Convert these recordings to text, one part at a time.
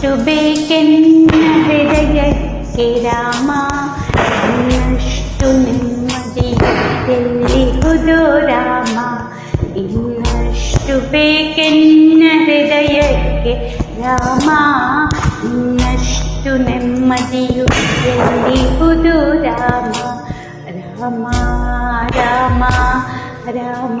ശുഭേക്കെന്ന ഹൃദയരാമ ഇന്നഷ്ടു നിമ്മതിയെല്ലിഹുദോ രാമ ഇന്നഷ്ടു ബേക്കെന്ന ഹൃദയಕ್ಕೆ രാമ ഇന്നഷ്ടു ನೆಮ್ಮದಿಯು ಎಲ್ಲಿಹುದು ರಾಮ ರಾಮ ರಾಮ ರಾಮ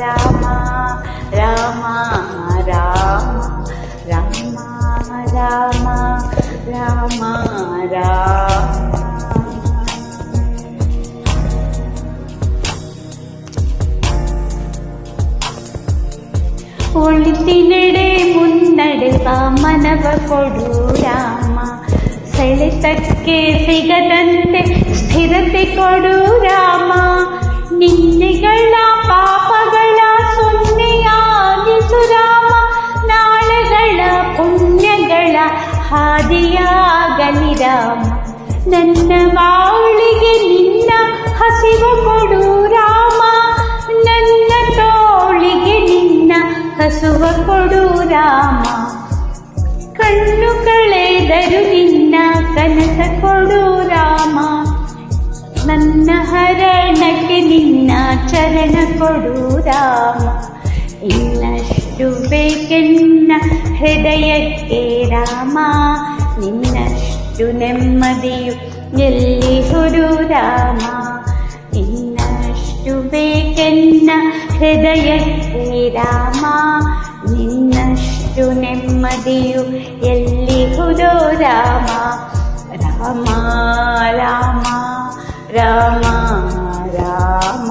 రామ రామ రామ రామ రామ రామ రామ ಒಳಿತಿನೆಡೆ ಮುನ್ನಡೆವ ಮನವ ಕೊಡು ರಾಮ ಸೆಳೆತಕ್ಕೆ ಸಿಗದಂತೆ ಸ್ಥಿರತೆ ಕೊಡು ರಾಮ ನಿನ್ನೆಗಳ ಪಾಪ ರಾಮ ನನ್ನ ಬಾಳಿಗೆ ನಿನ್ನ ಹಸಿವ ಕೊಡು ರಾಮ. ನನ್ನ ತೋಳಿಗೆ ನಿನ್ನ ಹಸುವ ಕೊಡು ರಾಮ. ಕಣ್ಣು ಕಳೆದರು ನಿನ್ನ ಕನಸ ಕೊಡು ರಾಮ. ನನ್ನ ಹರಣಕ್ಕೆ ನಿನ್ನ ಚರಣ ಕೊಡು ರಾಮ. ಇನ್ನಷ್ಟು ಬೇಕೆನ್ನ ಹೃದಯಕ್ಕೆ ರಾಮ. ನಿನ್ನಷ್ಟು ലഭിച്ചു നെമ്മതിയും എല്ലിഹുരു രാമ. ഇന്നഷ്ടുവേക്കെന്ന ഹൃദയത്തെ രാമ. നിന്നഷ്ടു നെമ്മതിയു എല്ലിഹുരു രാമ. രാമ രാമ രാമ രാമ.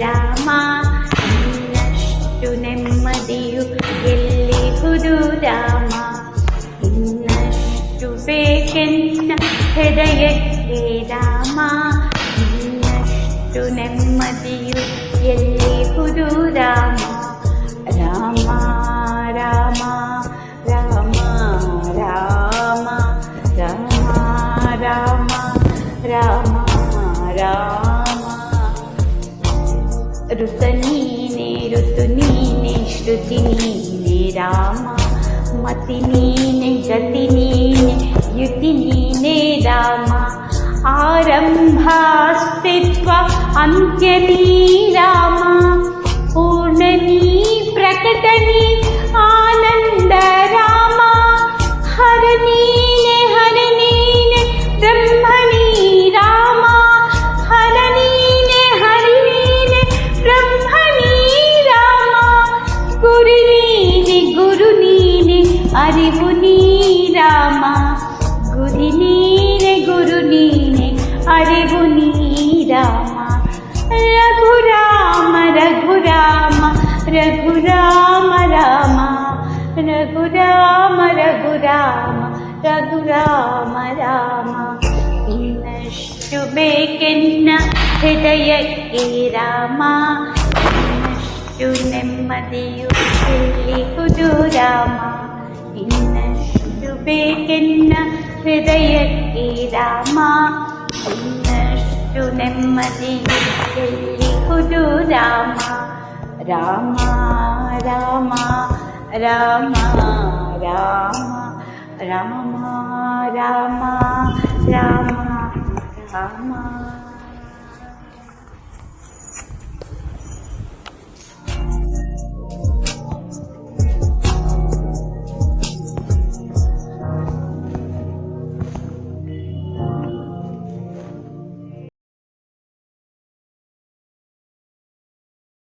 ರಾಮ ಇನ್ನಷ್ಟು ನೆಮ್ಮದಿಯು ಎಲ್ಲಿಹುದು ರಾಮ ಇನ್ನಷ್ಟು ಬೇಕೆನ್ನ ಹೃದಯಕ್ಕೆ ರಾಮ ಇನ್ನಷ್ಟು ನೆಮ್ಮದಿಯು ಎಲ್ಲಿಹುದು ರಾಮ ರಾಮ ರಾಮ ರಾಮ ರಾಮ ರಾಮ ರಾಮ ರಾಮ ರಾಮ ऋतनीने ऋतुनीने श्रुतिनीने रामा मतिनीने गतिनीने युतिनीने रामा। आरम्भास्तित्वा अन्त्यनी रामा पूर्णनी प्रकटनी അറിവു നീരാമ ഗുരി നീനെ ഗുരു നീനെ അറിവു നീ രഘുരാമ രഘുരാമ രഘുരാമ രാമ. രഘുരാമ രഘുരാമ രഘുരാമ രാമ. ഇന്നഷ്ടു ಬೇಕೆನ್ನ ಹೃದಯಕ್ಕೆ ರಾಮ ನೆಮ್ಮದಿಯು ಎಲ್ಲಿಹುದು ರಾಮ ಬೇಕೆನ್ನ ಹೃದಯಕ್ಕೆ ರಾಮ ಇನ್ನಷ್ಟು ನೆಮ್ಮದಿಯು ಎಲ್ಲಿಹುದು ರಾಮ ರಾಮ ರಾಮ ರಾಮ ರಾಮ ರಾಮ ರಾಮ ರಾಮ ರಾಮ